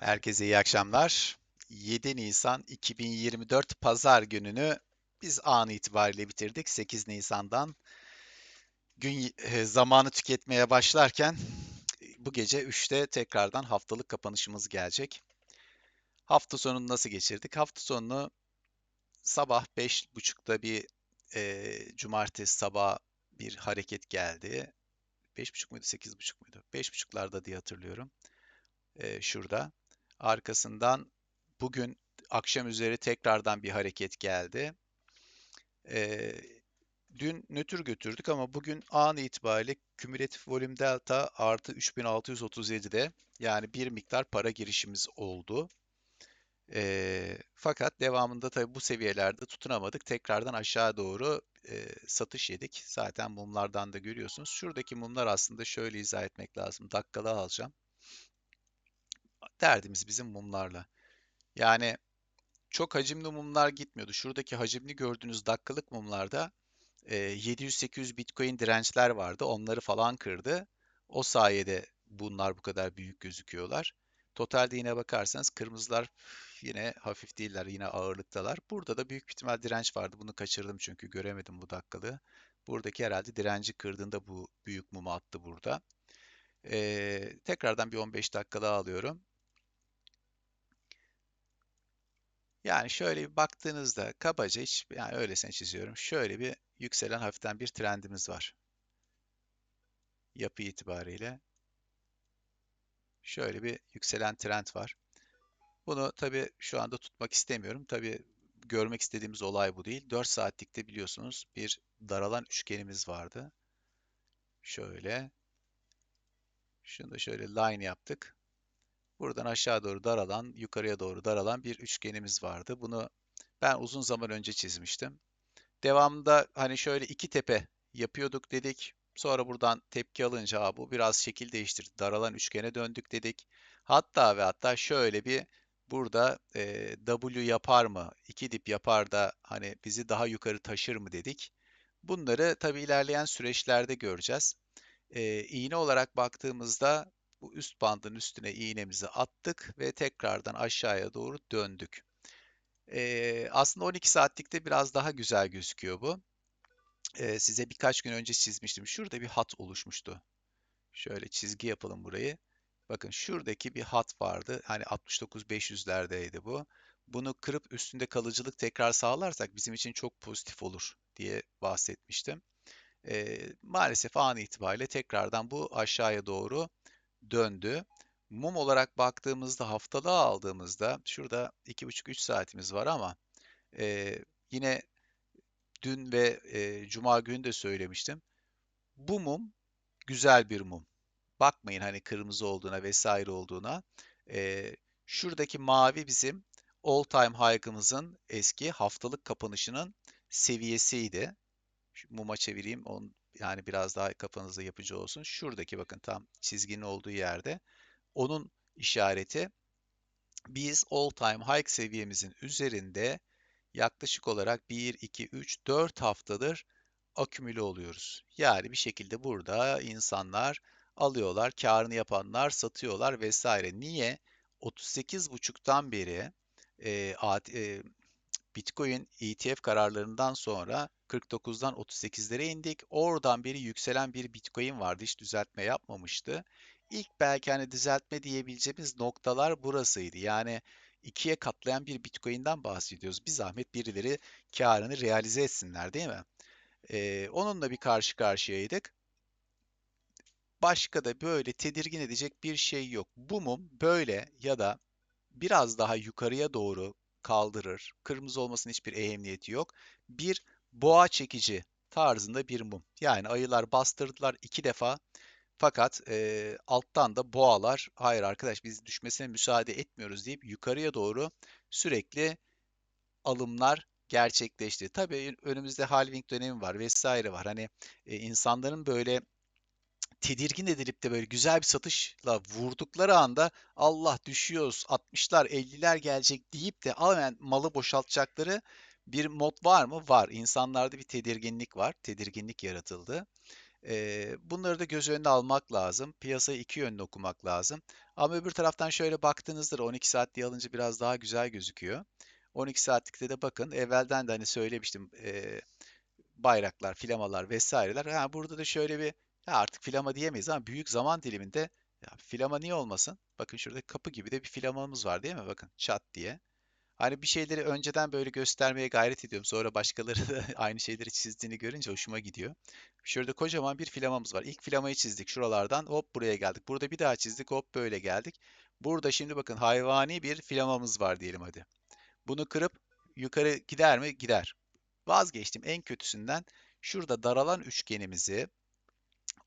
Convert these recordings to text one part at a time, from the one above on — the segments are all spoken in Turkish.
Herkese iyi akşamlar. 7 Nisan 2024 Pazar gününü biz an itibariyle bitirdik. 8 Nisan'dan gün e, zamanı tüketmeye başlarken bu gece 3'te tekrardan haftalık kapanışımız gelecek. Hafta sonunu nasıl geçirdik? Hafta sonunu sabah 5.30'da bir e, cumartesi sabah bir hareket geldi. 5.30 muydu 8.30 muydu? 5.30'larda diye hatırlıyorum. E, şurada. Arkasından bugün akşam üzeri tekrardan bir hareket geldi. Ee, dün nötr götürdük ama bugün an itibariyle kümülatif volüm delta artı 3637'de yani bir miktar para girişimiz oldu. E, fakat devamında tabii bu seviyelerde tutunamadık. Tekrardan aşağı doğru e, satış yedik. Zaten mumlardan da görüyorsunuz. Şuradaki mumlar aslında şöyle izah etmek lazım. Dakikalı alacağım. Derdimiz bizim mumlarla. Yani çok hacimli mumlar gitmiyordu. Şuradaki hacimli gördüğünüz dakikalık mumlarda e, 700-800 Bitcoin dirençler vardı. Onları falan kırdı. O sayede bunlar bu kadar büyük gözüküyorlar. Totalde yine bakarsanız kırmızılar yine hafif değiller, yine ağırlıktalar. Burada da büyük ihtimal direnç vardı. Bunu kaçırdım çünkü göremedim bu dakikalığı. Buradaki herhalde direnci kırdığında bu büyük mumu attı burada. Ee, tekrardan bir 15 dakikalığı alıyorum. Yani şöyle bir baktığınızda kabaca hiç yani öylesine çiziyorum. Şöyle bir yükselen hafiften bir trendimiz var. Yapı itibariyle. Şöyle bir yükselen trend var. Bunu tabii şu anda tutmak istemiyorum. Tabii görmek istediğimiz olay bu değil. 4 saatlikte biliyorsunuz bir daralan üçgenimiz vardı. Şöyle. Şunu da şöyle line yaptık. Buradan aşağı doğru daralan, yukarıya doğru daralan bir üçgenimiz vardı. Bunu ben uzun zaman önce çizmiştim. Devamında hani şöyle iki tepe yapıyorduk dedik. Sonra buradan tepki alınca bu biraz şekil değiştirdi. Daralan üçgene döndük dedik. Hatta ve hatta şöyle bir burada e, W yapar mı? iki dip yapar da hani bizi daha yukarı taşır mı dedik. Bunları tabii ilerleyen süreçlerde göreceğiz. E, iğne olarak baktığımızda bu üst bandın üstüne iğnemizi attık ve tekrardan aşağıya doğru döndük. Ee, aslında 12 saatlikte biraz daha güzel gözüküyor bu. Ee, size birkaç gün önce çizmiştim. Şurada bir hat oluşmuştu. Şöyle çizgi yapalım burayı. Bakın şuradaki bir hat vardı. Hani 69-500'lerdeydi bu. Bunu kırıp üstünde kalıcılık tekrar sağlarsak bizim için çok pozitif olur diye bahsetmiştim. Ee, maalesef an itibariyle tekrardan bu aşağıya doğru döndü. Mum olarak baktığımızda haftalığa aldığımızda şurada 2,5-3 saatimiz var ama e, yine dün ve e, cuma günü de söylemiştim. Bu mum güzel bir mum. Bakmayın hani kırmızı olduğuna vesaire olduğuna. E, şuradaki mavi bizim all time high'ımızın eski haftalık kapanışının seviyesiydi. Şu muma çevireyim. Onun, yani biraz daha kafanızda yapıcı olsun. Şuradaki bakın tam çizginin olduğu yerde. Onun işareti biz all time high seviyemizin üzerinde yaklaşık olarak 1, 2, 3, 4 haftadır akümüle oluyoruz. Yani bir şekilde burada insanlar alıyorlar, karını yapanlar satıyorlar vesaire. Niye? 38,5'tan beri e, e, Bitcoin ETF kararlarından sonra 49'dan 38'lere indik. Oradan beri yükselen bir Bitcoin vardı. Hiç düzeltme yapmamıştı. İlk belki hani düzeltme diyebileceğimiz noktalar burasıydı. Yani ikiye katlayan bir Bitcoin'den bahsediyoruz. Bir zahmet birileri karını realize etsinler değil mi? Ee, onunla bir karşı karşıyaydık. Başka da böyle tedirgin edecek bir şey yok. Bu mum böyle ya da biraz daha yukarıya doğru kaldırır. Kırmızı olmasının hiçbir ehemmiyeti yok. Bir boğa çekici tarzında bir mum. Yani ayılar bastırdılar iki defa. Fakat e, alttan da boğalar hayır arkadaş biz düşmesine müsaade etmiyoruz deyip yukarıya doğru sürekli alımlar gerçekleşti. Tabii önümüzde halving dönemi var vesaire var. Hani e, insanların böyle tedirgin edilip de böyle güzel bir satışla vurdukları anda Allah düşüyoruz 60'lar 50'ler gelecek deyip de hemen malı boşaltacakları bir mod var mı? Var. İnsanlarda bir tedirginlik var. Tedirginlik yaratıldı. Bunları da göz önüne almak lazım. Piyasayı iki yönlü okumak lazım. Ama öbür taraftan şöyle baktığınızda da 12 saatliği alınca biraz daha güzel gözüküyor. 12 saatlikte de bakın evvelden de hani söylemiştim bayraklar, flamalar vesaireler. Ha, burada da şöyle bir ha, artık flama diyemeyiz ama büyük zaman diliminde ya, flama niye olmasın? Bakın şurada kapı gibi de bir flamamız var değil mi? Bakın çat diye. Hani bir şeyleri önceden böyle göstermeye gayret ediyorum. Sonra başkaları da aynı şeyleri çizdiğini görünce hoşuma gidiyor. Şurada kocaman bir filamamız var. İlk filamayı çizdik şuralardan. Hop buraya geldik. Burada bir daha çizdik. Hop böyle geldik. Burada şimdi bakın hayvani bir filamamız var diyelim hadi. Bunu kırıp yukarı gider mi? Gider. Vazgeçtim en kötüsünden. Şurada daralan üçgenimizi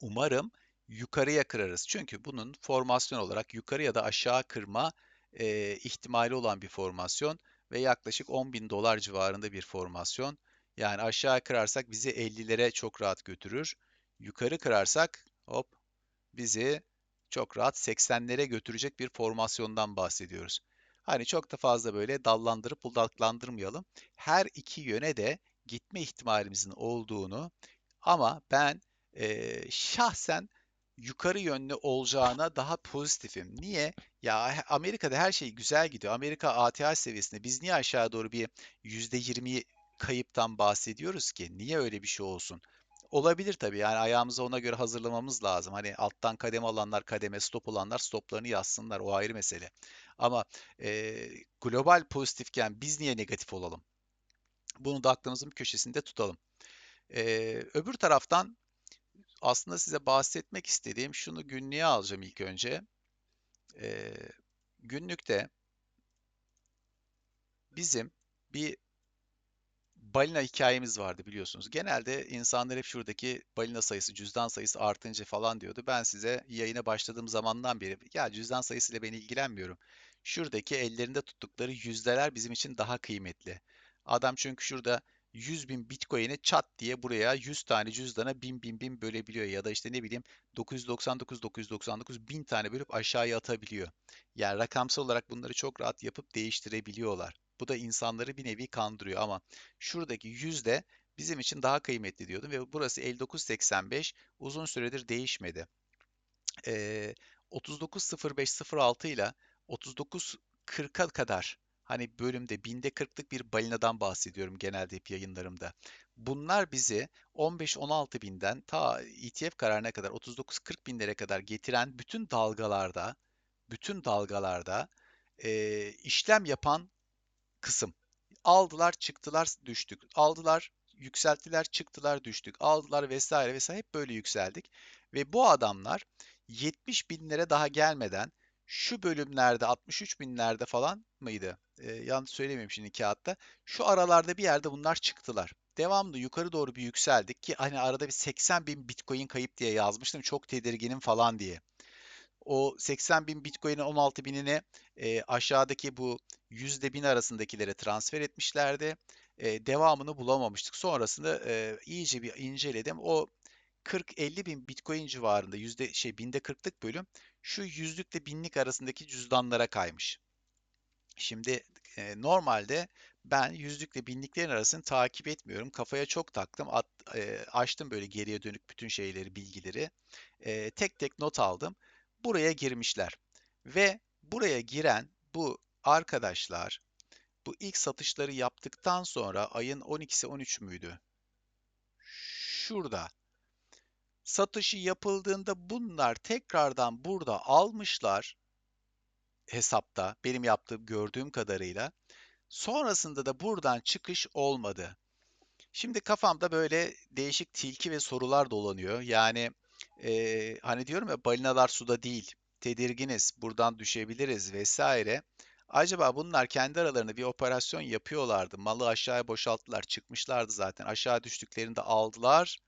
umarım yukarıya kırarız. Çünkü bunun formasyon olarak yukarı ya da aşağı kırma e, ihtimali olan bir formasyon ve yaklaşık 10 bin dolar civarında bir formasyon. Yani aşağı kırarsak bizi 50'lere çok rahat götürür. Yukarı kırarsak hop bizi çok rahat 80'lere götürecek bir formasyondan bahsediyoruz. Hani çok da fazla böyle dallandırıp budaklandırmayalım. Her iki yöne de gitme ihtimalimizin olduğunu ama ben eee, şahsen yukarı yönlü olacağına daha pozitifim. Niye? Ya Amerika'da her şey güzel gidiyor. Amerika ATH seviyesinde. Biz niye aşağı doğru bir %20 kayıptan bahsediyoruz ki? Niye öyle bir şey olsun? Olabilir tabii. Yani ayağımızı ona göre hazırlamamız lazım. Hani alttan kademe alanlar kademe, stop olanlar stoplarını yazsınlar. O ayrı mesele. Ama eee, global pozitifken biz niye negatif olalım? Bunu da aklımızın köşesinde tutalım. Eee, öbür taraftan aslında size bahsetmek istediğim şunu günlüğe alacağım ilk önce. Eee, günlükte bizim bir balina hikayemiz vardı biliyorsunuz. Genelde insanlar hep şuradaki balina sayısı, cüzdan sayısı artınca falan diyordu. Ben size yayına başladığım zamandan beri ya cüzdan sayısıyla ben ilgilenmiyorum. Şuradaki ellerinde tuttukları yüzdeler bizim için daha kıymetli. Adam çünkü şurada 100 bin Bitcoin'i çat diye buraya 100 tane cüzdana bin bin bin bölebiliyor ya da işte ne bileyim 999 999 bin tane bölüp aşağıya atabiliyor. Yani rakamsal olarak bunları çok rahat yapıp değiştirebiliyorlar. Bu da insanları bir nevi kandırıyor ama şuradaki yüzde bizim için daha kıymetli diyordum ve burası 59.85 uzun süredir değişmedi. Ee, 39.05.06 ile 39.40'a kadar hani bölümde binde 40'lık bir balinadan bahsediyorum genelde hep yayınlarımda. Bunlar bizi 15-16 binden ta ETF kararına kadar 39-40 binlere kadar getiren bütün dalgalarda bütün dalgalarda e, işlem yapan kısım. Aldılar, çıktılar, düştük. Aldılar, yükselttiler, çıktılar, düştük. Aldılar vesaire vesaire hep böyle yükseldik. Ve bu adamlar 70 binlere daha gelmeden şu bölümlerde 63 binlerde falan mıydı? Ee, yanlış söylemeyeyim şimdi kağıtta. Şu aralarda bir yerde bunlar çıktılar. Devamlı yukarı doğru bir yükseldik ki hani arada bir 80 bin Bitcoin kayıp diye yazmıştım. Çok tedirginim falan diye o 80 bin Bitcoin'in 16 binini e, aşağıdaki bu yüzde bin arasındakilere transfer etmişlerdi. E, devamını bulamamıştık. Sonrasında e, iyice bir inceledim. O 40-50 bin Bitcoin civarında yüzde şey binde 40'lık bölüm şu yüzlükle binlik arasındaki cüzdanlara kaymış. Şimdi e, normalde ben yüzlükle binliklerin arasını takip etmiyorum. Kafaya çok taktım. At, e, açtım böyle geriye dönük bütün şeyleri, bilgileri. E, tek tek not aldım buraya girmişler. Ve buraya giren bu arkadaşlar bu ilk satışları yaptıktan sonra ayın 12'si 13 müydü? Şurada satışı yapıldığında bunlar tekrardan burada almışlar hesapta benim yaptığım gördüğüm kadarıyla. Sonrasında da buradan çıkış olmadı. Şimdi kafamda böyle değişik tilki ve sorular dolanıyor. Yani eee, hani diyorum ya balinalar suda değil, tedirginiz, buradan düşebiliriz vesaire. Acaba bunlar kendi aralarında bir operasyon yapıyorlardı. Malı aşağıya boşalttılar, çıkmışlardı zaten. Aşağı düştüklerinde aldılar.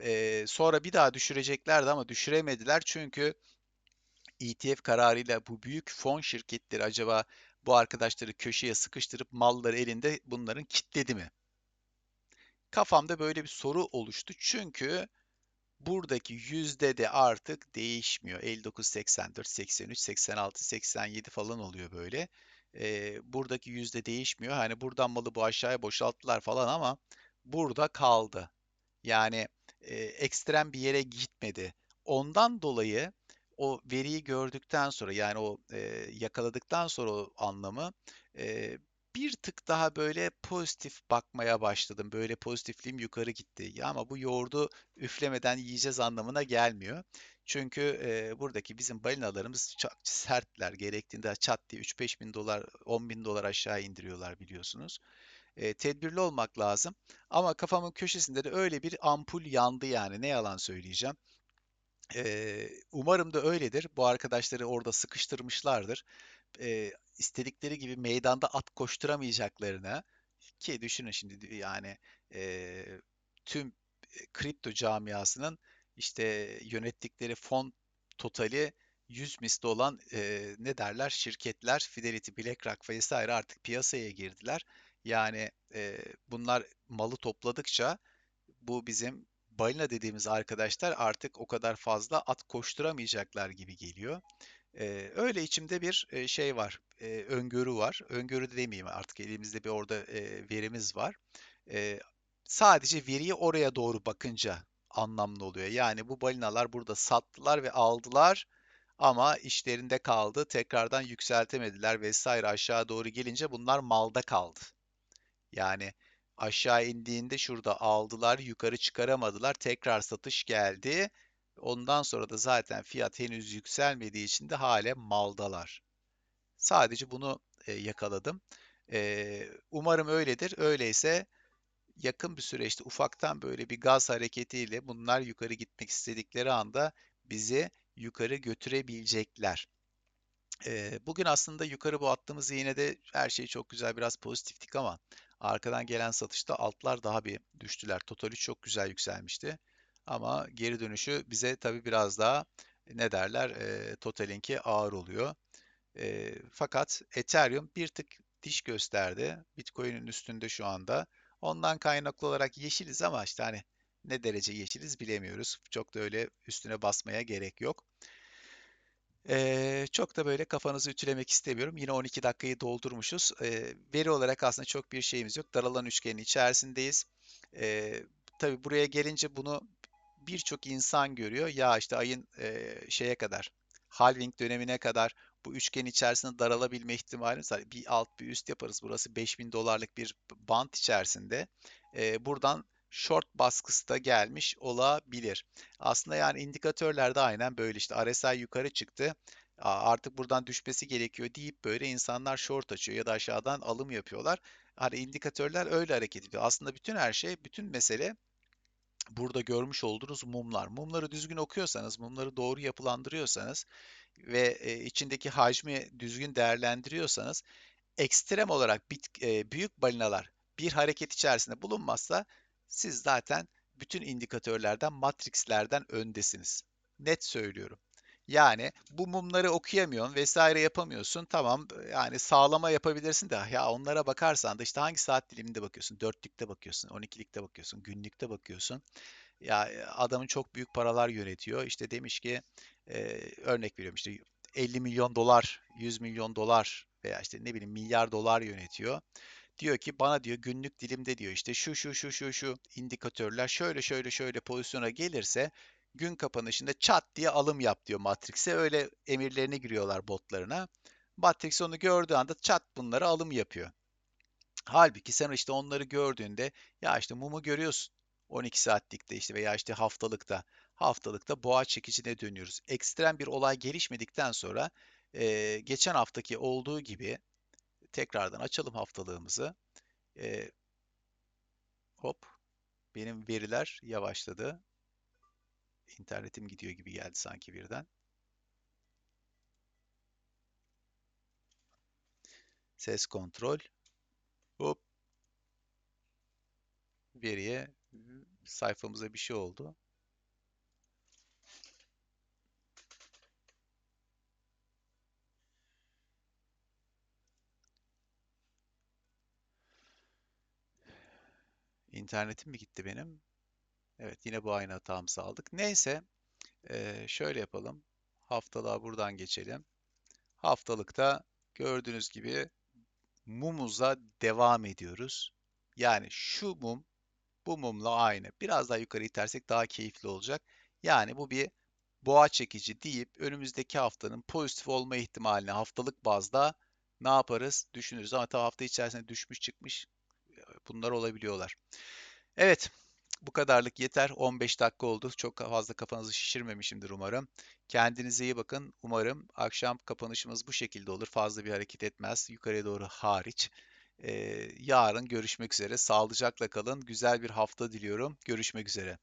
Eee, sonra bir daha düşüreceklerdi ama düşüremediler çünkü ETF kararıyla bu büyük fon şirketleri acaba bu arkadaşları köşeye sıkıştırıp malları elinde bunların kitledi mi? Kafamda böyle bir soru oluştu. Çünkü buradaki yüzde de artık değişmiyor. 59, 84, 83, 86, 87 falan oluyor böyle. Ee, buradaki yüzde değişmiyor. Hani buradan malı bu aşağıya boşalttılar falan ama burada kaldı. Yani e, ekstrem bir yere gitmedi. Ondan dolayı o veriyi gördükten sonra yani o e, yakaladıktan sonra o anlamı e, bir tık daha böyle pozitif bakmaya başladım. Böyle pozitifliğim yukarı gitti. Ya ama bu yoğurdu üflemeden yiyeceğiz anlamına gelmiyor. Çünkü e, buradaki bizim balinalarımız çok sertler. Gerektiğinde çat diye 3-5 bin dolar, 10 bin dolar aşağı indiriyorlar biliyorsunuz. E, tedbirli olmak lazım. Ama kafamın köşesinde de öyle bir ampul yandı yani ne yalan söyleyeceğim. E, umarım da öyledir. Bu arkadaşları orada sıkıştırmışlardır. E, istedikleri gibi meydanda at koşturamayacaklarına ki düşünün şimdi yani e, tüm kripto camiasının işte yönettikleri fon totali 100 misli olan e, ne derler şirketler Fidelity, BlackRock vesaire artık piyasaya girdiler. Yani e, bunlar malı topladıkça bu bizim balina dediğimiz arkadaşlar artık o kadar fazla at koşturamayacaklar gibi geliyor. Ee, öyle içimde bir e, şey var, e, öngörü var. Öngörü de demeyeyim artık elimizde bir orada e, verimiz var. E, sadece veriyi oraya doğru bakınca anlamlı oluyor. Yani bu balinalar burada sattılar ve aldılar ama işlerinde kaldı. Tekrardan yükseltemediler vesaire aşağı doğru gelince bunlar malda kaldı. Yani aşağı indiğinde şurada aldılar, yukarı çıkaramadılar. Tekrar satış geldi. Ondan sonra da zaten fiyat henüz yükselmediği için de hale maldalar. Sadece bunu e, yakaladım. E, umarım öyledir. Öyleyse yakın bir süreçte ufaktan böyle bir gaz hareketiyle bunlar yukarı gitmek istedikleri anda bizi yukarı götürebilecekler. Ee, bugün aslında yukarı bu attığımız iğnede her şey çok güzel biraz pozitiftik ama arkadan gelen satışta altlar daha bir düştüler. Totali çok güzel yükselmişti. Ama geri dönüşü bize tabii biraz daha ne derler e, totalinki ağır oluyor. E, fakat Ethereum bir tık diş gösterdi. Bitcoin'in üstünde şu anda. Ondan kaynaklı olarak yeşiliz ama işte hani ne derece yeşiliz bilemiyoruz. Çok da öyle üstüne basmaya gerek yok. Ee, çok da böyle kafanızı ütülemek istemiyorum. Yine 12 dakikayı doldurmuşuz. Ee, veri olarak aslında çok bir şeyimiz yok. Daralan üçgenin içerisindeyiz. Ee, tabii buraya gelince bunu birçok insan görüyor. Ya işte ayın e, şeye kadar, halving dönemine kadar bu üçgen içerisinde daralabilme ihtimalimiz var. Bir alt bir üst yaparız. Burası 5000 dolarlık bir band içerisinde. Ee, buradan short baskısı da gelmiş olabilir. Aslında yani indikatörler de aynen böyle işte RSI yukarı çıktı. Artık buradan düşmesi gerekiyor deyip böyle insanlar short açıyor ya da aşağıdan alım yapıyorlar. Hani indikatörler öyle hareket ediyor. Aslında bütün her şey, bütün mesele burada görmüş olduğunuz mumlar. Mumları düzgün okuyorsanız, mumları doğru yapılandırıyorsanız ve e, içindeki hacmi düzgün değerlendiriyorsanız ekstrem olarak e, büyük balinalar bir hareket içerisinde bulunmazsa siz zaten bütün indikatörlerden, matrixlerden öndesiniz. Net söylüyorum. Yani bu mumları okuyamıyorsun vesaire yapamıyorsun. Tamam yani sağlama yapabilirsin de ya onlara bakarsan da işte hangi saat diliminde bakıyorsun? Dörtlükte bakıyorsun, 12'likte bakıyorsun, günlükte bakıyorsun. Ya adamın çok büyük paralar yönetiyor. İşte demiş ki e, örnek veriyorum işte 50 milyon dolar, 100 milyon dolar veya işte ne bileyim milyar dolar yönetiyor. Diyor ki bana diyor günlük dilimde diyor işte şu şu şu şu şu indikatörler şöyle şöyle şöyle pozisyona gelirse gün kapanışında çat diye alım yap diyor Matrix'e. Öyle emirlerini giriyorlar botlarına. Matrix onu gördüğü anda çat bunları alım yapıyor. Halbuki sen işte onları gördüğünde ya işte mumu görüyorsun. 12 saatlikte işte veya işte haftalıkta haftalıkta boğa çekicine dönüyoruz. Ekstrem bir olay gelişmedikten sonra e, geçen haftaki olduğu gibi tekrardan açalım haftalığımızı. E, hop benim veriler yavaşladı. İnternetim gidiyor gibi geldi sanki birden. Ses kontrol. Hop. Veriye sayfamıza bir şey oldu. İnternetim mi gitti benim? Evet yine bu aynı hatamızı aldık. Neyse şöyle yapalım. Haftalığa buradan geçelim. Haftalıkta gördüğünüz gibi mumuza devam ediyoruz. Yani şu mum Bu mumla aynı. Biraz daha yukarı itersek daha keyifli olacak. Yani bu bir boğa çekici deyip önümüzdeki haftanın pozitif olma ihtimalini haftalık bazda ne yaparız düşünürüz. Ama tabii hafta içerisinde düşmüş çıkmış bunlar olabiliyorlar. Evet, bu kadarlık yeter. 15 dakika oldu. Çok fazla kafanızı şişirmemişimdir umarım. Kendinize iyi bakın. Umarım akşam kapanışımız bu şekilde olur. Fazla bir hareket etmez. Yukarıya doğru hariç. Ee, yarın görüşmek üzere. Sağlıcakla kalın. Güzel bir hafta diliyorum. Görüşmek üzere.